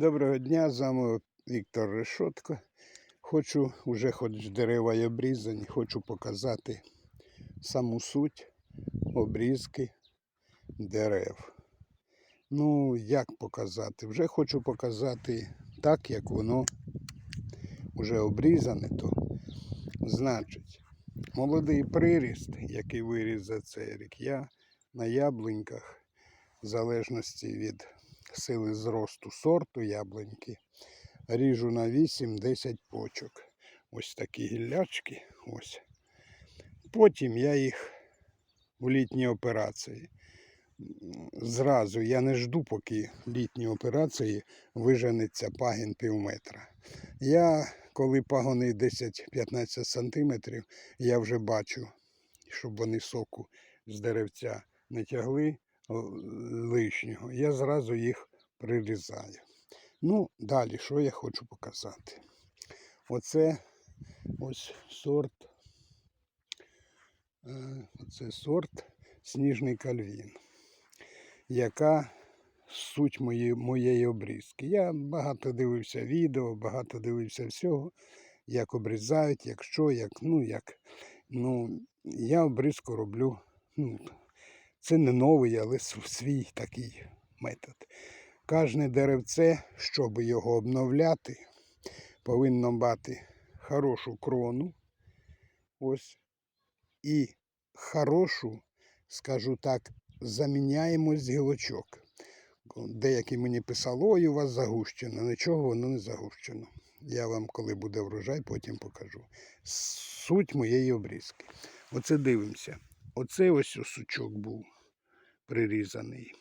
Доброго дня, з вами Віктор Решотко. Хочу, уже хоч дерева й обрізані, хочу показати саму суть обрізки дерев. Ну, як показати? Вже хочу показати так, як воно вже обрізане, то значить, молодий приріст, який виріс за цей рік, я на яблуньках, в залежності від сили зросту сорту яблуньки, ріжу на 8-10 почок. Ось такі гіллячки. Ось. Потім я їх в літній операції. Зразу я не жду, поки літні операції виженеться пагін пів метра. Я, коли пагони 10-15 сантиметрів, я вже бачу, щоб вони соку з деревця не тягли лишнього. Я зразу їх прирізаю. Ну, далі, що я хочу показати? Оце ось сорт. е, Оце сорт Сніжний кальвін, яка суть мої, моєї обрізки. Я багато дивився відео, багато дивився всього, як обрізають, як що, як, ну, як. Ну, я обрізку роблю. Ну, це не новий, але свій такий метод. Кожне деревце, щоб його обновляти, повинно мати хорошу крону. Ось. І хорошу, скажу так, заміняємость гілочок. Деякі мені писали, ой, у вас загущено. Нічого воно не загущено. Я вам, коли буде врожай, потім покажу. Суть моєї обрізки. Оце дивимося. Оце ось сучок був прирізаний.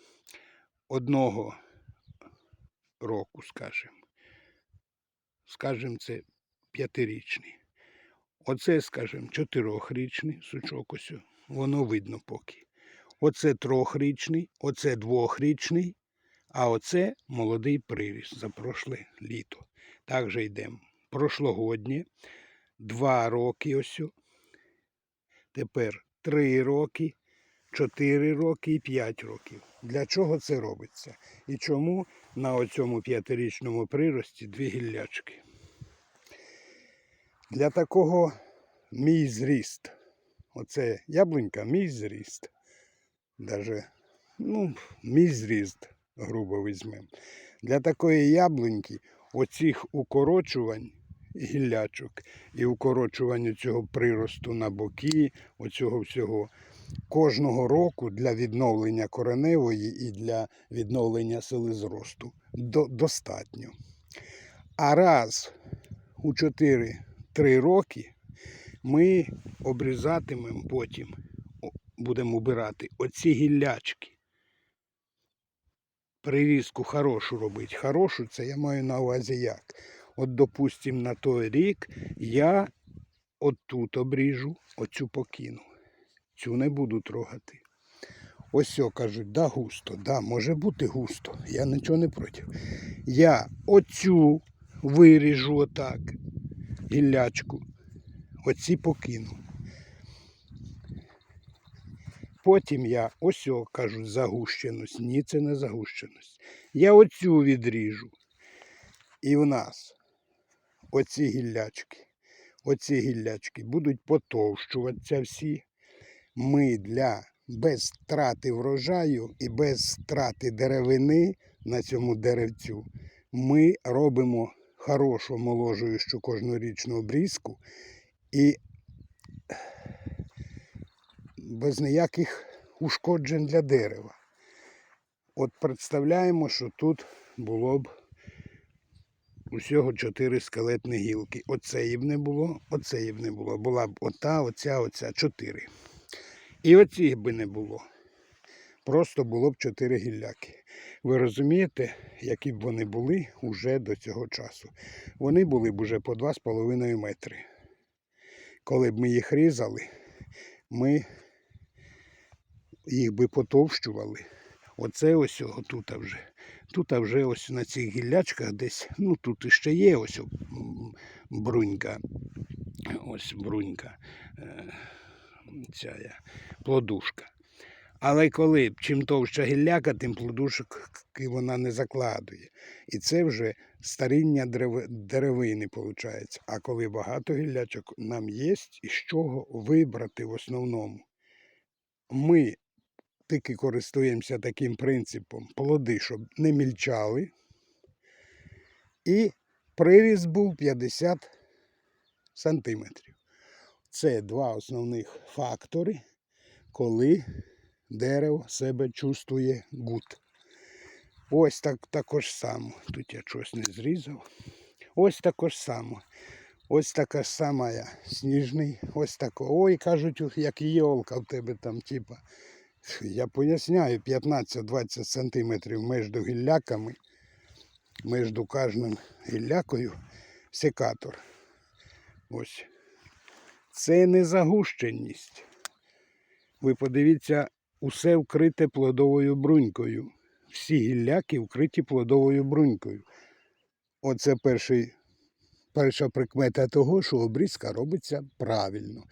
Одного року, скажімо. Скажімо, це п'ятирічний. Оце, скажімо, чотирьохрічний сучок ось. Воно видно поки. Оце трьохрічний, оце двохрічний, а оце молодий приріс за прошле літо. Так же йдемо. Прошлогоднє, два роки ось. Тепер три роки, чотири роки і п'ять років. Для чого це робиться? І чому на оцьому п'ятирічному прирості дві гіллячки? Для такого мій зріст. Оце яблунька, мій зріст. Даже, ну, мій зріст, грубо візьмемо. Для такої яблуньки оцих укорочувань гіллячок і укорочування цього приросту на боки, оцього всього. Кожного року для відновлення кореневої і для відновлення сили зросту до, достатньо. А раз у 4-3 роки ми обрізатимемо потім, будемо обирати оці гіллячки. Прирізку хорошу робити. Хорошу це я маю на увазі як. От, допустим, на той рік я отут обріжу, оцю покину. Цю не буду трогати. Ось о, кажуть, да, густо, да, може бути густо. Я нічого не проти. Я оцю виріжу отак, гіллячку, оці покину. Потім я ось о, кажуть, загущеність. Ні, це не загущеність. Я оцю відріжу. І в нас оці гіллячки, оці гіллячки будуть потовщуватися всі. Ми для без втрати врожаю і без втрати деревини на цьому деревцю ми робимо хорошу моложуючу кожнорічну обрізку і без ніяких ушкоджень для дерева. От представляємо, що тут було б усього чотири скелетні гілки. Оцеї б не було, оцеї б не було. Була б ота, оця, оця, чотири. І оцих би не було. Просто було б чотири гілляки. Ви розумієте, які б вони були уже до цього часу. Вони були б уже по 2,5 метри. Коли б ми їх різали, ми їх би потовщували. Оце ось тут вже. Тут вже ось на цих гіллячках десь, ну тут іще є ось брунька. Ось брунька. е, Ця плодушка. Але коли чим товща гілляка, тим плодушок вона не закладує. І це вже старіння деревини виходить. А коли багато гіллячок, нам є із чого вибрати в основному. Ми тільки користуємося таким принципом плоди, щоб не мільчали. І приріст був 50 сантиметрів. Це два основних фактори, коли дерево себе чувствує гуд. Ось так також само. Тут я щось не зрізав. Ось також само. Ось така сама я, сніжний, ось тако. Ой, кажуть, як йолка в тебе там, типа. Я поясняю, 15-20 сантиметрів між гілляками, між кожним гіллякою секатор. Ось. Це не загущеність. Ви подивіться, усе вкрите плодовою брунькою. Всі гілляки вкриті плодовою брунькою. Оце перший, перша прикмета того, що обрізка робиться правильно.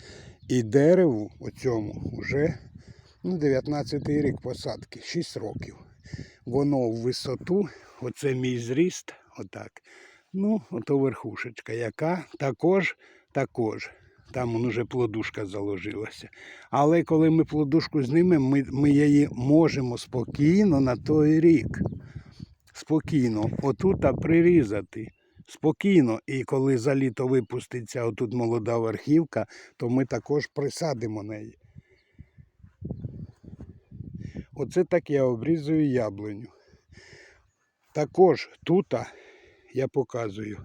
І дереву оцьому вже ну, 19-й рік посадки, 6 років. Воно в висоту, оце мій зріст, отак. Ну, ото верхушечка, яка також, також. Там уже плодушка заложилася. Але коли ми плодушку знімемо, ми, ми її можемо спокійно на той рік. Спокійно, отут прирізати. Спокійно. І коли за літо випуститься отут молода верхівка, то ми також присадимо неї. Оце так я обрізую яблуню. Також тут я показую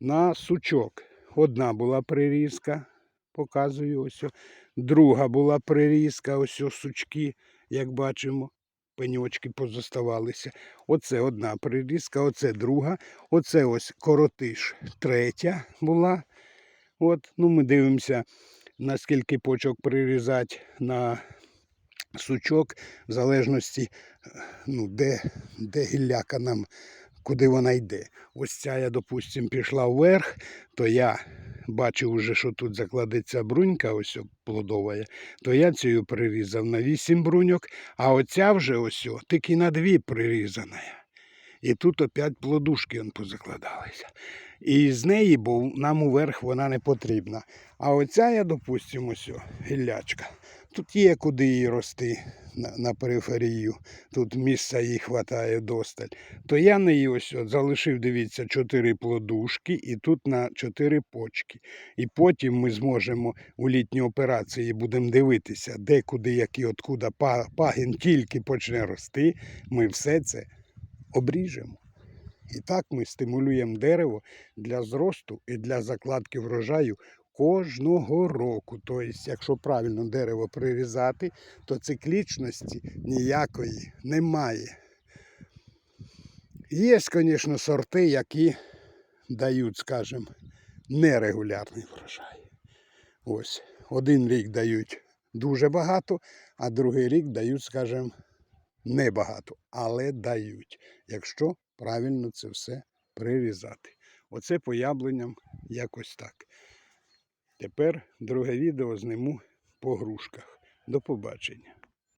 на сучок. Одна була прирізка, показую ось. Друга була прирізка, ось сучки, як бачимо, пеньочки позоставалися. Оце одна прирізка, оце друга, оце ось коротиш третя була. От, ну ми дивимося, наскільки почок прирізати на сучок, в залежності, ну, де, де гілляка нам, куди вона йде. Ось ця я, допустим, пішла вверх, то я бачив вже, що тут закладеться брунька, ось плодова, то я цю прирізав на 8 бруньок, а оця вже ось тільки на 2 прирізана. І тут опять плодушки он позакладалися. І з неї, бо нам уверх вона не потрібна. А оця я, допустимо, ось гіллячка. Тут є куди її рости на, на периферію. Тут місця їй вистачає досталь. То я неї ось от залишив, дивіться, чотири плодушки і тут на чотири почки. І потім ми зможемо у літній операції будемо дивитися, де, куди, які, откуда пагін тільки почне рости. Ми все це обріжемо. І так ми стимулюємо дерево для зросту і для закладки врожаю кожного року. Тобто, якщо правильно дерево прирізати, то циклічності ніякої немає. Є, звісно, сорти, які дають, скажімо, нерегулярний врожай. Ось, один рік дають дуже багато, а другий рік дають, скажімо, небагато, але дають, якщо правильно це все прирізати. Оце по яблуням якось так. Тепер друге відео зніму по грушках. До побачення.